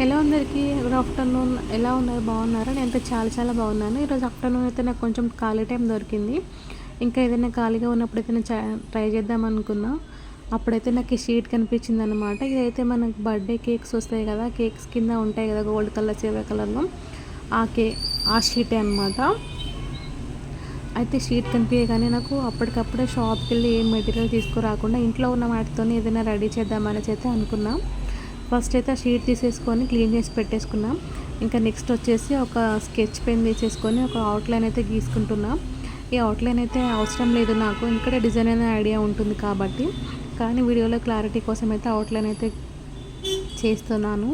Hello అందరికీ good afternoon. ఎలా ఉన్నారు? బాగున్నారా? నేను అయితే చాలా చాలా బాగున్నాను. ఈరోజు ఆఫ్టర్నూన్ అయితే నాకు కొంచెం ఖాళీ టైం దొరికింది. ఇంకా ఏదైనా ఖాళీగా ఉన్నప్పుడు అయితే నేను ట్రై చేద్దాం అనుకున్నా. అప్పుడైతే నాకు ఈ షీట్ కనిపించింది అనమాట ఇదైతే మనకు బర్త్డే కేక్స్ వస్తాయి కదా కేక్స్ కింద ఉంటాయి కదా గోల్డ్ కలర్ సిల్వర్ కలర్లో. ఆ కే ఆ షీటే అనమాట అయితే షీట్ కనిపించగానే నాకు అప్పటికప్పుడే షాప్కి వెళ్ళి ఏం మెటీరియల్ తీసుకురాకుండా ఇంట్లో ఉన్న వాటితోనే ఏదైనా రెడీ చేద్దామని అయితే అనుకున్నాం. ఫస్ట్ అయితే ఆ షీట్ తీసేసుకొని క్లీన్ చేసి పెట్టేసుకున్నాం. ఇంకా నెక్స్ట్ వచ్చేసి ఒక స్కెచ్ పెన్ తీసేసుకొని ఒక అవుట్లైన్ అయితే గీసుకుంటున్నాం. ఈ అవుట్లైన్ అయితే అవసరం లేదు నాకు ఇక్కడ డిజైన్ అనే ఐడియా ఉంటుంది కాబట్టి. కానీ వీడియోలో క్లారిటీ కోసం అయితే అవుట్లైన్ అయితే చేస్తున్నాను.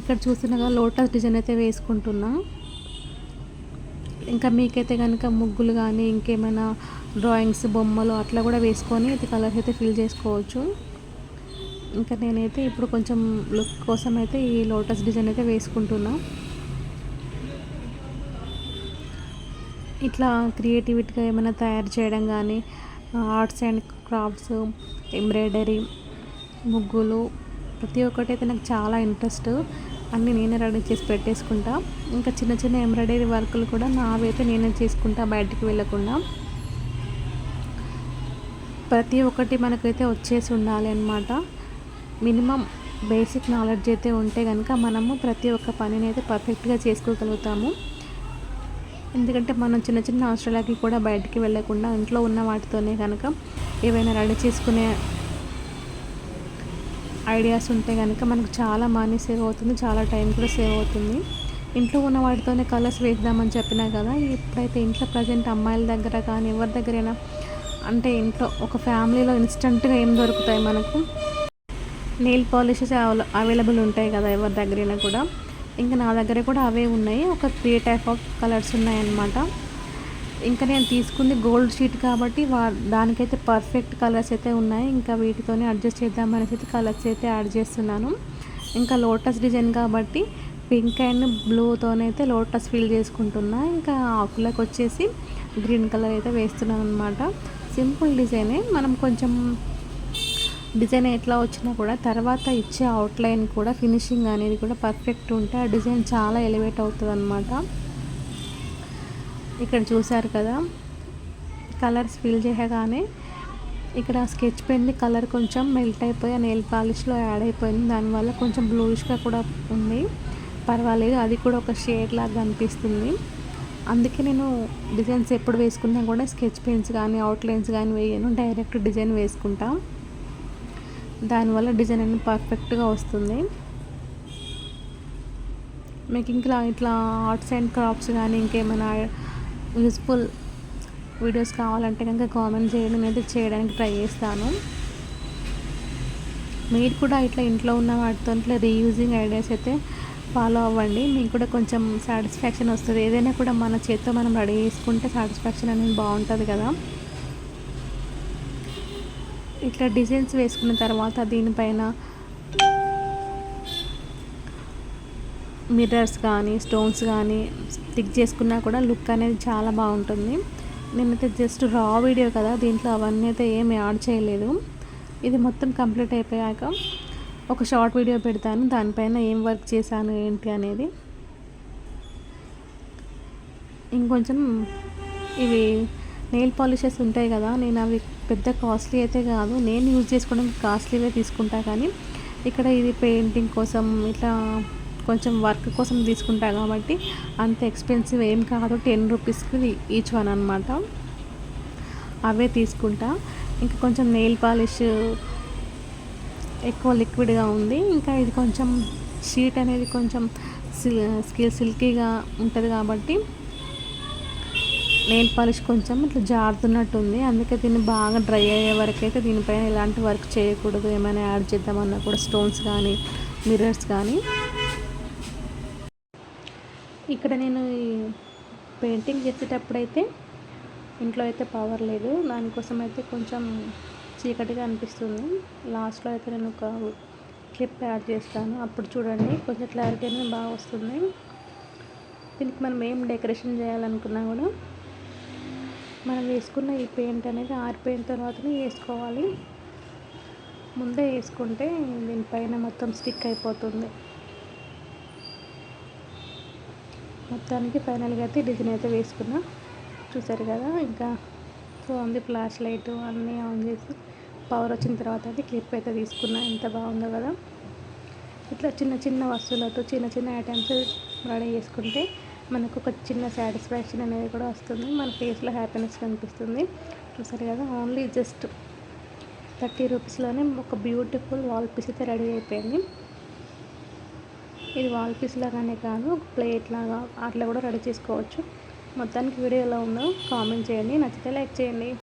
ఇక్కడ చూస్తున్నాగా లోటస్ డిజైన్ అయితే వేసుకుంటున్నా. ఇంకా మీకైతే కనుక ముగ్గులు కానీ ఇంకేమైనా డ్రాయింగ్స్ బొమ్మలు అట్లా కూడా వేసుకొని అయితే కలర్స్ అయితే ఫిల్ చేసుకోవచ్చు. ఇంకా నేనైతే ఇప్పుడు కొంచెం లుక్ కోసం అయితే ఈ లోటస్ డిజైన్ అయితే వేసుకుంటున్నా. ఇట్లా క్రియేటివిటీగా ఏమైనా తయారు చేయడం కానీ ఆర్ట్స్ అండ్ క్రాఫ్ట్స్ ఎంబ్రాయిడరీ ముగ్గులు ప్రతి ఒక్కటి అయితే నాకు చాలా ఇంట్రెస్ట్. అన్నీ నేనే రెడీ చేసి పెట్టేసుకుంటా. ఇంకా చిన్న చిన్న ఎంబ్రాయిడరీ వర్కులు కూడా నావైతే నేనే చేసుకుంటా బయటికి వెళ్ళకుండా. ప్రతి ఒక్కటి మనకైతే వచ్చేసి ఉండాలి అనమాట మినిమం బేసిక్ నాలెడ్జ్ అయితే ఉంటే కనుక మనము ప్రతి ఒక్క పనిని అయితే పర్ఫెక్ట్గా చేసుకోగలుగుతాము. ఎందుకంటే మనం చిన్న చిన్న అవసరాలకి కూడా బయటికి వెళ్ళకుండా ఇంట్లో ఉన్న వాటితోనే కనుక ఏవైనా రెడీ చేసుకునే ఐడియాస్ ఉంటే కనుక మనకు చాలా మనీ సేవ్ అవుతుంది చాలా టైం కూడా సేవ్ అవుతుంది. ఇంట్లో ఉన్న వాటితోనే కలర్స్ వేద్దామని చెప్పినా కదా ఇప్పుడైతే ఇంట్లో ప్రజెంట్ అమ్మాయిల దగ్గర కానీ ఎవరి దగ్గరైనా అంటే ఇంట్లో ఒక ఫ్యామిలీలో ఇన్స్టెంట్గా ఏం దొరుకుతాయి మనకు? నెయిల్ పాలిషెస్ అవైలబుల్ ఉంటాయి కదా ఎవరి దగ్గరైనా కూడా. ఇంకా నా దగ్గర కూడా అవే ఉన్నాయి. ఒక త్రీ టైప్ ఆఫ్ కలర్స్ ఉన్నాయన్నమాట. ఇంకా నేను తీసుకుంది గోల్డ్ షీట్ కాబట్టి వా దానికైతే పర్ఫెక్ట్ కలర్స్ అయితే ఉన్నాయి. ఇంకా వీటితోనే అడ్జస్ట్ చేద్దామనేసి అయితే కలర్స్ అయితే యాడ్ చేస్తున్నాను. ఇంకా లోటస్ డిజైన్ కాబట్టి పింక్ అండ్ బ్లూతోనైతే లోటస్ ఫిల్ చేసుకుంటున్నా. ఇంకా ఆకులకు వచ్చేసి గ్రీన్ కలర్ అయితే వేస్తున్నాను అనమాట సింపుల్ డిజైనే. మనం కొంచెం డిజైన్ ఎట్లా వచ్చినా కూడా తర్వాత ఇచ్చే అవుట్లైన్ కూడా ఫినిషింగ్ అనేది కూడా పర్ఫెక్ట్ ఉంటే ఆ డిజైన్ చాలా ఎలివేట్ అవుతుంది అనమాట ఇక్కడ చూసారు కదా కలర్స్ ఫిల్ చేయగానే ఇక్కడ స్కెచ్ పెన్ది కలర్ కొంచెం మెల్ట్ అయిపోయి ఆ నెయిల్ పాలిష్లో యాడ్ అయిపోయింది. దానివల్ల కొంచెం బ్లూయిష్గా కూడా ఉంది. పర్వాలేదు అది కూడా ఒక షేడ్ లాగా అనిపిస్తుంది. అందుకే నేను డిజైన్స్ ఎప్పుడు వేసుకున్నా కూడా స్కెచ్ పెన్స్ కానీ అవుట్లైన్స్ కానీ వేయను. డైరెక్ట్ డిజైన్ వేసుకుంటాను దానివల్ల డిజైన్ అనేది పర్ఫెక్ట్గా వస్తుంది. మీకు ఇంకా ఇట్లా ఆర్ట్స్ అండ్ క్రాఫ్ట్స్ కానీ ఇంకేమైనా యూస్ఫుల్ వీడియోస్ కావాలంటే కనుక కామెంట్ చేయడం. నేనైతే చేయడానికి ట్రై చేస్తాను. మీరు కూడా ఇట్లా ఇంట్లో ఉన్న వాటితో ఇట్లా రీయూజింగ్ ఐడియాస్ అయితే ఫాలో అవ్వండి. మీకు కూడా కొంచెం సాటిస్ఫాక్షన్ వస్తుంది. ఏదైనా కూడా మన చేత్తో మనం రెడీ చేసుకుంటే సాటిస్ఫాక్షన్ అనేది బాగుంటుంది కదా. ఇట్లా డిజైన్స్ వేసుకున్న తర్వాత దీనిపైన మిర్రర్స్ కానీ స్టోన్స్ కానీ స్టిక్ చేసుకున్నా కూడా లుక్ అనేది చాలా బాగుంటుంది. నేనైతే జస్ట్ రా వీడియో కదా దీంట్లో అవన్నీ అయితే ఏమి యాడ్ చేయలేదు. ఇది మొత్తం కంప్లీట్ అయిపోయాక ఒక షార్ట్ వీడియో పెడతాను దానిపైన ఏం వర్క్ చేశాను ఏంటి అనేది. ఇంకొంచెం ఇవి నెయిల్ పాలిషెస్ ఉంటాయి కదా నేను అవి పెద్ద కాస్ట్లీ అయితే కాదు నేను యూజ్ చేసుకోవడానికి కాస్ట్లీవే తీసుకుంటా కానీ ఇక్కడ ఇది పెయింటింగ్ కోసం ఇట్లా కొంచెం వర్క్ కోసం తీసుకుంటా కాబట్టి అంత ఎక్స్పెన్సివ్ ఏం కాదు టెన్ రూపీస్కి ఈచ్ వన్ అనమాట అవే తీసుకుంటా. ఇంకా కొంచెం నెయిల్ పాలిష్ ఎక్కువ లిక్విడ్గా ఉంది. ఇంకా ఇది కొంచెం షీట్ అనేది కొంచెం సిల్ సిల్కీగా ఉంటుంది కాబట్టి నెయిల్ పాలిష్ కొంచెం ఇట్లా జారుతున్నట్టు ఉంది అందుకే దీన్ని బాగా డ్రై అయ్యే వరకు అయితే దీనిపైన ఎలాంటి వర్క్ చేయకూడదు. ఏమైనా యాడ్ చేద్దామన్నా కూడా స్టోన్స్ కానీ మిర్రర్స్ కానీ ఇక్కడ నేను పెయింటింగ్ చేసేటప్పుడైతే ఇంట్లో అయితే పవర్ లేదు. దానికోసం అయితే కొంచెం చీకటిగా అనిపిస్తుంది. లాస్ట్లో అయితే నేను ఒక క్లిప్ యాడ్ చేస్తాను. అప్పుడు చూడండి కొంచెం క్లారిటీ అనేది బాగా వస్తుంది. దీనికి మనం ఏం డెకరేషన్ చేయాలనుకున్నా కూడా మనం వేసుకున్న ఈ పెయింట్ అనేది ఆరిపోయిన తర్వాతనే వేసుకోవాలి. ముందే వేసుకుంటే దీనిపైన మొత్తం స్టిక్ అయిపోతుంది. మొత్తానికి ఫైనల్గా అయితే డిజైన్ అయితే వేసుకున్నా. చూసారు కదా ఇంకా సో ఉంది ఫ్లాష్ లైట్ అన్నీ ఆన్ చేసి పవర్ వచ్చిన తర్వాత అయితే క్లిప్ అయితే తీసుకున్నా. ఎంత బాగుందో కదా. ఇట్లా చిన్న చిన్న వస్తువులతో చిన్న చిన్న ఐటమ్స్ రెడీ చేసుకుంటే మనకు ఒక చిన్న సాటిస్ఫాక్షన్ అనేది కూడా వస్తుంది. మన ఫేస్లో హ్యాపీనెస్ కనిపిస్తుంది. చూసారు కదా ఓన్లీ జస్ట్ థర్టీ రూపీస్లోనే ఒక బ్యూటిఫుల్ వాల్ పీస్ అయితే రెడీ అయిపోయింది. ఇది వాల్ పీస్ లాగానే కాదు ప్లేట్ లాగా అట్లా కూడా రెడీ చేసుకోవచ్చు. మొత్తానికి వీడియో ఎలా ఉందో కామెంట్ చేయండి. నచ్చితే లైక్ చేయండి.